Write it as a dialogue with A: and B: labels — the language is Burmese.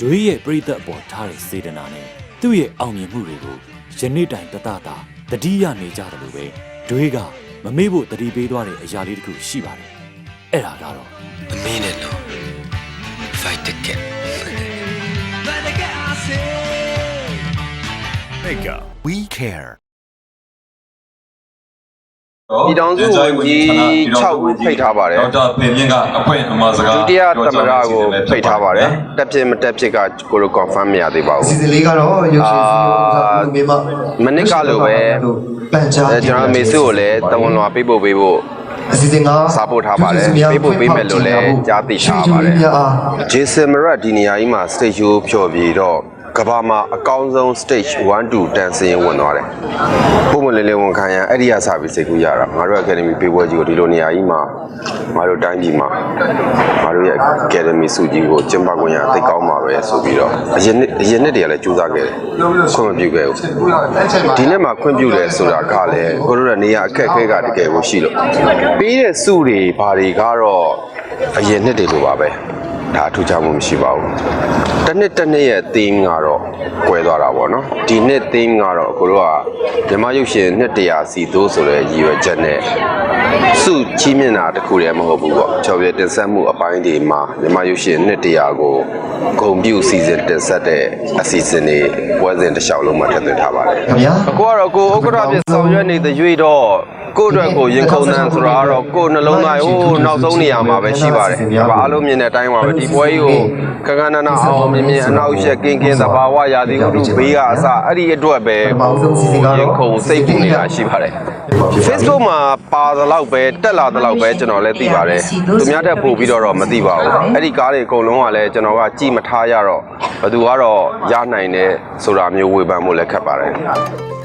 A: ဒွေရဲ့ပြိသက်အပေါ်ထားတဲ့စေတနာနဲ့သူ့ရဲ့အောင်မြင်မှုတွေကိုယနေ့တိုင်တတတာတတိယနေကြတယ်လို့ပဲဒွေကမမေ့ဖို့တတိပေးသွားတဲ့အရာလေးတစ်ခုရှိပါတယ်အဲ့ဒါကတော့
B: I mean it no fight the cat
C: We care
D: ပြည်ထောင်စုဝန်ကြီး6ဦးဖိတ်ထားပါတယ်
E: ဒေါက်တာဖေမြင့်ကအခွင့်အမှာစကား
D: ဒုတိယသမ္မတကိုဖိတ်ထားပါတယ်တက်ဖြစ်မတက်ဖြစ်ကကိုလို confirm မရသေးပါ
F: အစီ
D: ဘူး
F: အစဉ်လေးကတော့ရုပ်ရှင်စီစဉ်ဥစားကိုမိမ
D: မနစ်ကလိုပဲ
F: ပန်ချာ
D: အဲကျွန်တော်မေစုကိုလည်းတဝန်လွာပေးဖို့ပေးဖို့
F: အစီအစဉ်က
D: စာပို့ထားပါတယ်ပေးဖို့ပေးမယ်လို့လည်းကြားသိထားပါတယ်ဂျေဆင်မရတ်ဒီနေရာကြီးမှာ stage show ဖြော်ပြီးတော့ ကဘာမှာအကောင်းဆုံး stage 1 2တန်စရင်ဝင်သွားတယ်။ပုံမလေးလေးဝန်ခံရန်အဲ့ဒီရစပြီးစိတ်ကူးရတာငါတို့ academy ပေးပွဲကြီးကိုဒီလိုနေရာကြီးမှာငါတို့တိုင်းပြည်မှာငါတို့ရဲ့ academy စုကြီးကိုကျင်းပခွင့်ရအသိကောင်းပါပဲဆိုပြီးတော့အရင်နှစ်အရင်နှစ်တည်းကလည်းကြိုးစားခဲ့တယ်။ခွင့်မပြုခဲ့ဘူး။ဒီနေ့မှာခွင့်ပြုတယ်ဆိုတာကလည်းကိုတို့ရဲ့နေရာအခက်အခဲကတကယ်ကိုရှိလို့ပေးတဲ့စုတွေဘာတွေကတော့အရင်နှစ်တွေလိုပါပဲ။ ဒါအထူးခြားမှုမရှိပါဘူး။တစ်နှစ်တစ်နှစ်ရဲ့ theme ကတော့ကွဲသွားတာပေါ့နော်။ဒီနှစ် theme ကတော့ကိုတို့ကမြမရုပ်ရှင်နှစ်တရာစီသိုးဆိုတဲ့ရည်ရွယ်ချက်နဲ့ စုချီးမြှင့်တာတစ်ခုတည်းမဟုတ်ဘူးပေါ့။ချော်ပြတင်ဆက်မှုအပိုင်းတွေမှာမြမရုပ်ရှင်နှစ်တရာကိုဂုံပြုစီစဉ်တင်ဆက်တဲ့အစီအစဉ်တွေပွဲစဉ်တစ်လျှောက်လုံးမှာထည့်သွင်းထားပါတယ်။
F: ခင်ဗျာ
D: အခုကတော့ကိုဥက္ကဋ္ဌပြဆောင်ရွက်နေတဲ့ရွေတော့ကိုယ့်အတွက်ကိုရင်ခုန်နှံဆိုတာကတော့ကိုယ်နှလုံးသားဟိုနောက်ဆုံးနေရာမှာပဲရှိပါတယ်။ဘာအားလုံးမြင်တဲ့အတိုင်းပါပဲဒီပွဲကြီးကိုကကနနအောင်မြင်မြင်အနောက်ရက်ကင်းကင်းသဘာဝရာသီဥတုဘေးကအစအဲ့ဒီအတွက်ပဲရင်ခုန်စိတ်ပူနေတာရှိပါတယ်။ Facebook မှာပါသလောက်ပဲတက်လာသလောက်ပဲကျွန်တော်လည်းသိပါတယ်။သူများတက်ပို့ပြီးတော့တော့မသိပါဘူး။အဲ့ဒီကားတွေအကုန်လုံးကလည်းကျွန်တော်ကကြည်မထားရတော့ဘယ်သူကတော့ရနိုင်တယ်ဆိုတာမျိုးဝေဖန်ဖို့လည်းခက်ပါတယ်။